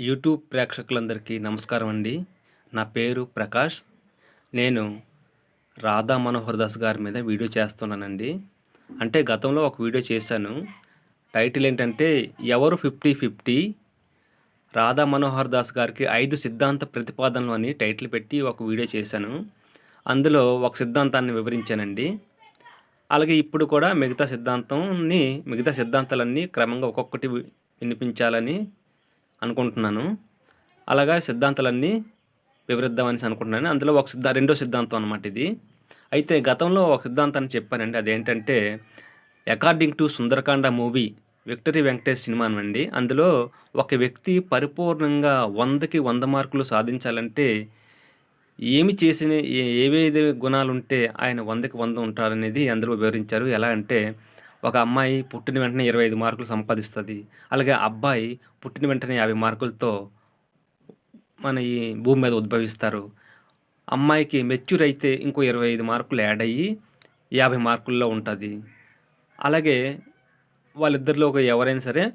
YouTube ప్రేక్షకులందరికీ నమస్కారం అండి. నా పేరు ప్రకాష్. నేను రాధా మనోహర్ దాస్ గారి మీద వీడియో చేస్తున్నానండి. అంటే గతంలో ఒక వీడియో చేశాను. టైటిల్ ఏంటంటే ఎవరు ఫిఫ్టీ ఫిఫ్టీ? రాధా మనోహర్ దాస్ గారికి ఐదు సిద్ధాంత ప్రతిపాదనలు అని టైటిల్ పెట్టి ఒక వీడియో చేశాను. అందులో ఒక సిద్ధాంతాన్ని వివరించానండి. అలాగే ఇప్పుడు కూడా మిగతా సిద్ధాంతాన్ని మిగతా సిద్ధాంతాలన్నీ క్రమంగా ఒక్కొక్కటి వి- వినిపించాలని అనుకుంటున్నాను. అలాగా సిద్ధాంతాలన్నీ వివరిద్దామని అనుకుంటున్నాను. అందులో ఒక సిద్ధా రెండో సిద్ధాంతం అనమాట ఇది. అయితే గతంలో ఒక సిద్ధాంతాన్ని చెప్పానండి. అదేంటంటే according to Sundarakanda movie Victory Venkatesh cinema అండి అందులో ఒక వ్యక్తి పరిపూర్ణంగా వందకి వంద మార్కులు సాధించాలంటే ఏమి చేసిన ఏ- ఏవేది గుణాలు ఉంటే ఆయన వందకి వంద ఉంటారనేది అందులో వివరించారు. ఎలా అంటే ఒక అమ్మాయి పుట్టిన వెంటనే ఇరవై ఐదు మార్కులు సంపాదిస్తుంది. అలాగే అబ్బాయి పుట్టిన వెంటనే యాభై మార్కులతో మన ఈ భూమి మీద ఉద్భవిస్తారు. అమ్మాయికి మెచ్యూర్ అయితే ఇంకో ఇరవై ఐదు మార్కులు యాడ్ అయ్యి యాభై మార్కుల్లో ఉంటుంది. అలాగే వాళ్ళిద్దరిలో ఒక ఎవరైనా సరే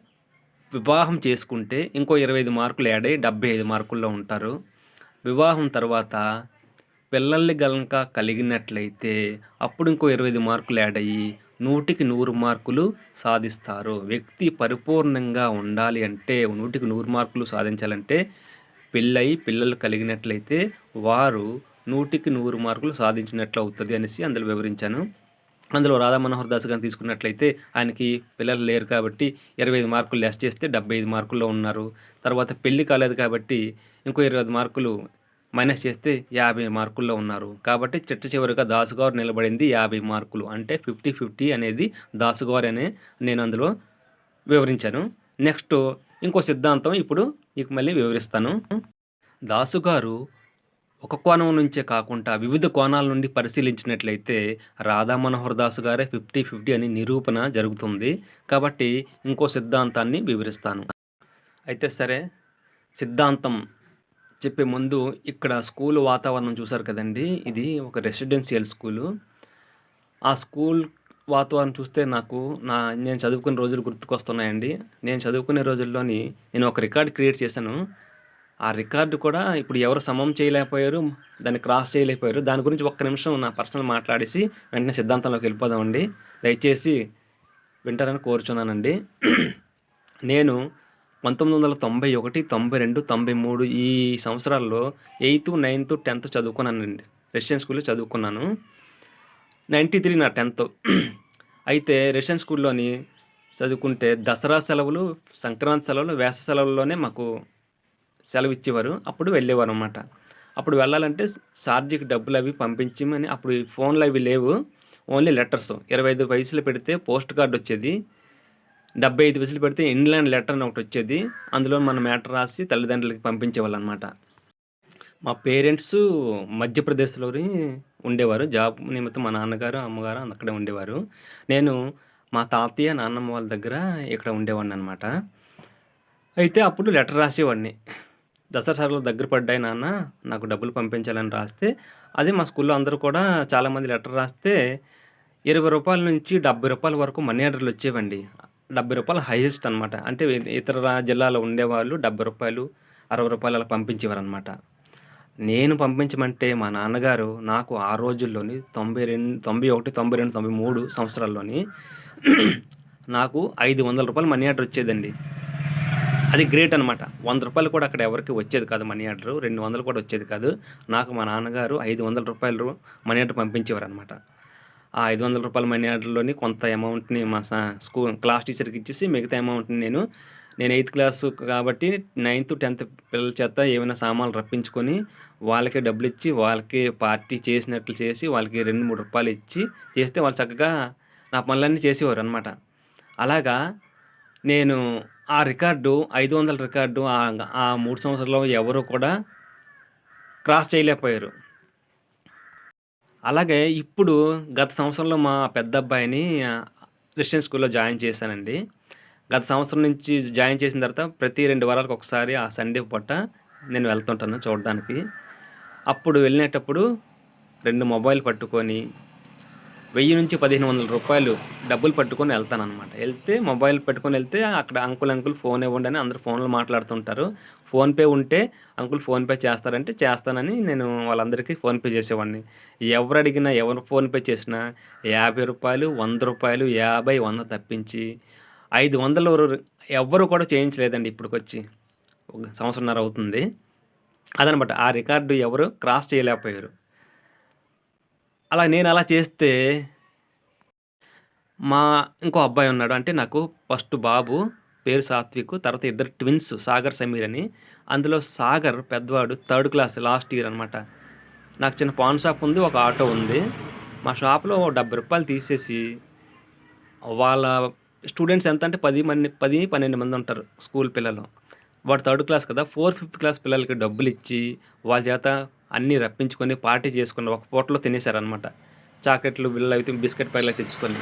వివాహం చేసుకుంటే ఇంకో ఇరవై ఐదు మార్కులు యాడ్ అయ్యి డెబ్బై ఐదు మార్కుల్లో ఉంటారు. వివాహం తర్వాత పిల్లల్ని గనక కలిగినట్లయితే అప్పుడు ఇంకో ఇరవై ఐదు మార్కులు యాడ్ అయ్యి నూటికి నూరు మార్కులు సాధిస్తారు. వ్యక్తి పరిపూర్ణంగా ఉండాలి అంటే నూటికి నూరు మార్కులు సాధించాలంటే పెళ్ళై పిల్లలు కలిగినట్లయితే వారు నూటికి నూరు మార్కులు సాధించినట్లు అవుతుంది అనేసి అందులో వివరించాను. అందులో రాధా మనోహర్ దాస్ గారిని తీసుకున్నట్లయితే ఆయనకి పిల్లలు లేరు కాబట్టి ఇరవై ఐదు మార్కులు లెస్ చేస్తే డెబ్బై ఐదు మార్కుల్లో ఉన్నారు. తర్వాత పెళ్ళి కాలేదు కాబట్టి ఇంకో ఇరవై ఐదు మార్కులు మైనస్ చేస్తే యాభై మార్కుల్లో ఉన్నారు. కాబట్టి చిట్ట చివరిగా దాసుగారు నిలబడింది యాభై మార్కులు. అంటే ఫిఫ్టీ ఫిఫ్టీ అనేది దాసుగారు అనే నేను అందులో వివరించాను. నెక్స్ట్ ఇంకో సిద్ధాంతం ఇప్పుడు నీకు మళ్ళీ వివరిస్తాను. దాసుగారు ఒక కోణం నుంచే కాకుండా వివిధ కోణాల నుండి పరిశీలించినట్లయితే రాధా మనోహర్ దాసు గారే ఫిఫ్టీ ఫిఫ్టీ అని నిరూపణ జరుగుతుంది. కాబట్టి ఇంకో సిద్ధాంతాన్ని వివరిస్తాను. అయితే సరే సిద్ధాంతం చెప్పే ముందు ఇక్కడ స్కూల్ వాతావరణం చూసారు కదండి? ఇది ఒక రెసిడెన్షియల్ స్కూలు. ఆ స్కూల్ వాతావరణం చూస్తే నాకు నా నేను చదువుకునే రోజులు గుర్తుకొస్తున్నాయండి. నేను చదువుకునే రోజుల్లోని నేను ఒక రికార్డ్ క్రియేట్ చేశాను. ఆ రికార్డు కూడా ఇప్పుడు ఎవరు సమం చేయలేకపోయారు దాన్ని క్రాస్ చేయలేకపోయారు. దాని గురించి ఒక్క నిమిషం నా పర్సనల్ మాట్లాడేసి వెంటనే సిద్ధాంతంలోకి వెళ్ళిపోదామండి. దయచేసి వింటారని కోరుచున్నానండి. నేను పంతొమ్మిది వందల తొంభై ఒకటి తొంభై రెండు తొంభై మూడు ఈ సంవత్సరాల్లో ఎయిత్ నైన్త్ టెన్త్ చదువుకున్నానండి. రెసిడెన్ స్కూల్లో చదువుకున్నాను. నైంటీ త్రీ నా టెన్త్. అయితే రెసిడెన్ స్కూల్లోని చదువుకుంటే దసరా సెలవులు సంక్రాంతి సెలవులు వేస సెలవుల్లోనే మాకు సెలవు ఇచ్చేవారు అప్పుడు వెళ్ళేవారు అనమాట అప్పుడు వెళ్ళాలంటే ఛార్జీకి డబ్బులు అవి పంపించమని అప్పుడు ఫోన్లు అవి లేవు. Only letters. ఇరవై ఐదు వయసులో పెడితే పోస్ట్ కార్డు వచ్చేది. డెబ్బై ఐదు పైసలు పెడితే ఇన్లాండ్ లెటర్ అని ఒకటి వచ్చేది. అందులో మన మ్యాటర్ రాసి తల్లిదండ్రులకి పంపించేవాళ్ళు అనమాట మా పేరెంట్స్ మధ్యప్రదేశ్లో ఉండేవారు. జాబ్ నిమిత్తం మా నాన్నగారు అమ్మగారు అక్కడే ఉండేవారు. నేను మా తాతయ్య నాన్నమ్మ వాళ్ళ దగ్గర ఇక్కడ ఉండేవాడిని అనమాట అయితే అప్పుడు లెటర్ రాసేవాడిని. దసరా సార్లు దగ్గర పడ్డాయి నాన్న నాకు డబ్బులు పంపించాలని రాస్తే అదే మా స్కూల్లో అందరూ కూడా చాలామంది లెటర్ రాస్తే ఇరవై రూపాయల నుంచి డెబ్బై రూపాయల వరకు మనీ ఆర్డర్లు వచ్చేవండి. డెబ్బై రూపాయలు హైయెస్ట్ అనమాట అంటే ఇతర జిల్లాలో ఉండేవాళ్ళు డెబ్బై రూపాయలు అరవై రూపాయలు అలా పంపించేవారు అనమాట నేను పంపించమంటే మా నాన్నగారు నాకు ఆ రోజుల్లోని తొంభై రెండు తొంభై ఒకటి తొంభై రెండు తొంభై మూడు సంవత్సరాల్లోని నాకు ఐదు వందల రూపాయలు మనీ ఆర్డర్ వచ్చేదండి. అది గ్రేట్ అనమాట వంద రూపాయలు కూడా అక్కడ ఎవరికి వచ్చేది కాదు మనీ ఆర్డర్. రెండు వందలు కూడా వచ్చేది కాదు. నాకు మా నాన్నగారు ఐదు వందల రూపాయలు మనీ ఆర్డర్ పంపించేవారు అనమాట ఆ ఐదు వందల రూపాయల మనీ ఆర్డర్లోని కొంత అమౌంట్ని మా సా- స్కూల్ క్లాస్ టీచర్కి ఇచ్చేసి మిగతా అమౌంట్ని నేను నేను ఎయిత్ క్లాస్ కాబట్టి నైన్త్ టెన్త్ పిల్లల చేత ఏమైనా సామాన్లు రప్పించుకొని వాళ్ళకి డబ్బులు ఇచ్చి వాళ్ళకి పార్టీ చేసినట్లు చేసి వాళ్ళకి రెండు మూడు రూపాయలు ఇచ్చి చేస్తే వాళ్ళు చక్కగా నా పనులన్నీ చేసేవారు అనమాట అలాగా నేను ఆ రికార్డు ఐదు వందల రికార్డు ఆ- ఆ మూడు సంవత్సరాల్లో ఎవరు కూడా క్రాస్ చేయలేకపోయారు. అలాగే ఇప్పుడు గత సంవత్సరంలో మా పెద్ద అబ్బాయిని క్రిస్టియన్ స్కూల్లో జాయిన్ చేశానండి. గత సంవత్సరం నుంచి జాయిన్ చేసిన తర్వాత ప్రతి రెండు వారాలకు ఒకసారి ఆ సండే పూట నేను వెళ్తుంటాను చూడడానికి. అప్పుడు వెళ్ళినప్పుడు రెండు మొబైల్ పట్టుకొని వెయ్యి నుంచి పదిహేను వందల రూపాయలు డబ్బులు పట్టుకొని వెళ్తాను అనమాట వెళ్తే మొబైల్ పెట్టుకొని వెళ్తే అక్కడ అంకుల్ అంకుల్ ఫోన్ ఇవ్వండి అని అందరు ఫోన్లో మాట్లాడుతుంటారు. ఫోన్పే ఉంటే అంకుల్ ఫోన్పే చేస్తారంటే చేస్తానని నేను వాళ్ళందరికీ ఫోన్పే చేసేవాడిని. ఎవరు అడిగినా ఎవరు ఫోన్పే చేసినా యాభై రూపాయలు వంద రూపాయలు యాభై వంద తప్పించి ఐదు వందలు ఎవ్వరు కూడా చేయించలేదండి ఇప్పటికొచ్చి. ఒక సంవత్సరంన్నర అవుతుంది. అదనమాట. ఆ రికార్డు ఎవరు క్రాస్ చేయలేకపోయారు. అలా నేను అలా చేస్తే మా ఇంకో అబ్బాయి ఉన్నాడు. అంటే నాకు ఫస్ట్ బాబు పేరు సాత్విక్ తర్వాత ఇద్దరు ట్విన్స్ సాగర్ సమీర్ అని. అందులో సాగర్ పెద్దవాడు థర్డ్ క్లాస్ లాస్ట్ ఇయర్ అనమాట నాకు చిన్న పాన్ షాప్ ఉంది ఒక ఆటో ఉంది. మా షాప్లో డెబ్బై రూపాయలు తీసేసి వాళ్ళ స్టూడెంట్స్ ఎంత అంటే పది మంది పది పన్నెండు మంది ఉంటారు స్కూల్ పిల్లలు. వాడు థర్డ్ క్లాస్ కదా ఫోర్త్ ఫిఫ్త్ క్లాస్ పిల్లలకి డబ్బులు ఇచ్చి వాళ్ళ చేత అన్నీ రప్పించుకొని పార్టీ చేసుకుని ఒక పూటలో తినేశారనమాట చాక్లెట్లు బిల్లు అయితే బిస్కెట్ ప్యాకెట్లు తెచ్చుకొని.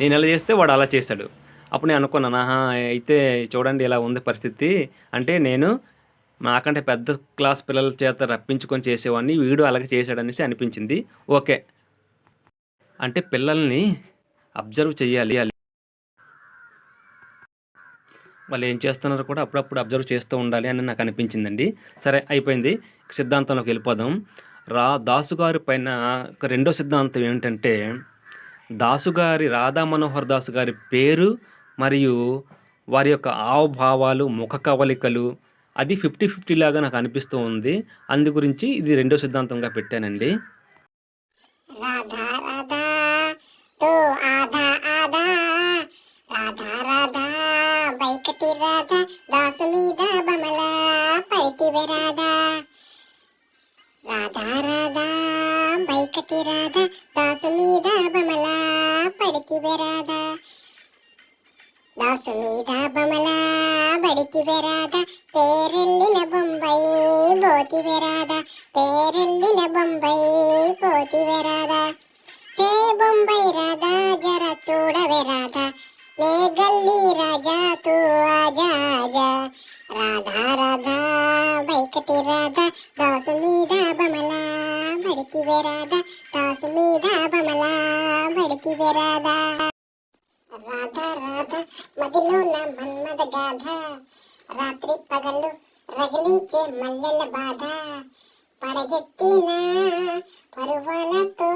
నేను ఎలా చేస్తే వాడు అలా చేశాడు. అప్పుడు నేను అనుకున్నాను ఆహా అయితే చూడండి ఇలా ఉంది పరిస్థితి. అంటే నేను నాకంటే పెద్ద క్లాస్ పిల్లల చేత రప్పించుకొని చేసేవాడిని వీడు అలాగే చేశాడనేసి అనిపించింది. ఓకే. అంటే పిల్లల్ని అబ్జర్వ్ చేయాలి వాళ్ళు ఏం చేస్తున్నారో కూడా అప్పుడప్పుడు అబ్జర్వ్ చేస్తూ ఉండాలి అని నాకు అనిపించిందండి. సరే అయిపోయింది. సిద్ధాంతంలోకి వెళ్ళిపోదాం. రా దాసుగారి పైన ఒక రెండో సిద్ధాంతం ఏమిటంటే దాసుగారి రాధా మనోహర్ దాసు గారి పేరు మరియు వారి యొక్క ఆవభావాలు ముఖ కవలికలు అది ఫిఫ్టీ ఫిఫ్టీ లాగా నాకు అనిపిస్తూ ఉంది. అందు గురించి ఇది రెండో సిద్ధాంతంగా పెట్టానండి. రాధా రాధా. తో రాధా దాసు మీద బమల పడితివే రాధా రాధా రాధా బైకటి రాధా దాసు మీద బమల పడితివే రాధా దాసు మీద బమల బడితివే రాధా పేరెళ్ళిన బొంబాయి బోతివే రాధా పేరెళ్ళిన బొంబాయి పోతివే రాధా హే బొంబాయి రాధా జర చూడవే రాధా. నే గల్లీ రాజా తూ ఆజా ఆజా రాధా రాధా వైకటి రాధా దాసు మీద బమలా బడితివే రాధా దాసు మీద బమలా బడితివే రాధా. రాధా రాధా మదిలో నా మన్మద గాథ రాత్రి పగలు రగిలించే మల్లెల బాధ. పడగెత్తిన పరువలతో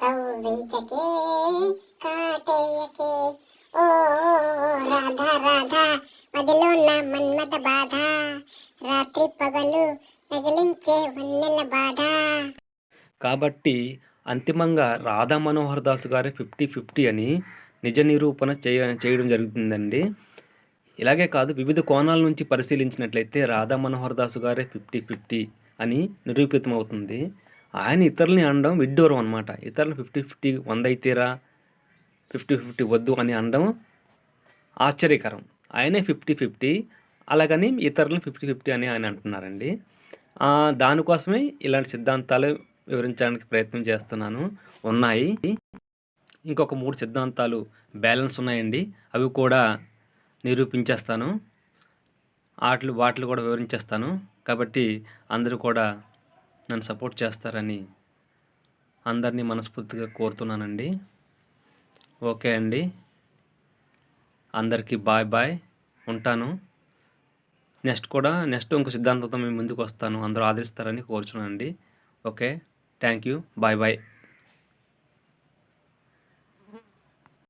కవ్వించకే కాటేయకే ఓ రాధా రాధా మదిలో నా మన్మద బాధ. రాత్రి పగలు రగిలించే వన్నెల బాధ. కాబట్టి అంతిమంగా రాధా మనోహర్ దాస్ గారి ఫిఫ్టీ ఫిఫ్టీ అని నిజ నిరూపణ చేయ చేయడం జరుగుతుందండి. ఇలాగే కాదు వివిధ కోణాల నుంచి పరిశీలించినట్లయితే రాధా మనోహర్ దాస్ గారే ఫిఫ్టీ ఫిఫ్టీ అని నిరూపితమవుతుంది. ఆయన ఇతరులని అనడం విడ్డూరం అనమాట ఇతరులు ఫిఫ్టీ ఫిఫ్టీ వంద అయితేరా ఫిఫ్టీ ఫిఫ్టీ వద్దు అని అనడం ఆశ్చర్యకరం. ఆయనే ఫిఫ్టీ ఫిఫ్టీ అలాగని ఇతరులను ఫిఫ్టీ ఫిఫ్టీ అని ఆయన అంటున్నారండి. దానికోసమే ఇలాంటి సిద్ధాంతాలు వివరించడానికి ప్రయత్నం చేస్తున్నాను. ఉన్నాయి. ఇంకొక మూడు సిద్ధాంతాలు బ్యాలెన్స్ ఉన్నాయండి. అవి కూడా నిరూపించేస్తాను. వాటిని వాటిని కూడా వివరించేస్తాను. కాబట్టి అందరూ కూడా నన్ను సపోర్ట్ చేస్తారని అందరినీ మనస్ఫూర్తిగా కోరుతున్నానండి. ఓకే అండి. అందరికీ బాయ్ బాయ్. ఉంటాను. నెక్స్ట్ కూడా నెక్స్ట్ ఇంకో సిద్ధాంతంతో మేము ముందుకు వస్తాను. అందరూ ఆదరిస్తారని కోరుచున్నానండి. Okay. Thank you. Bye bye.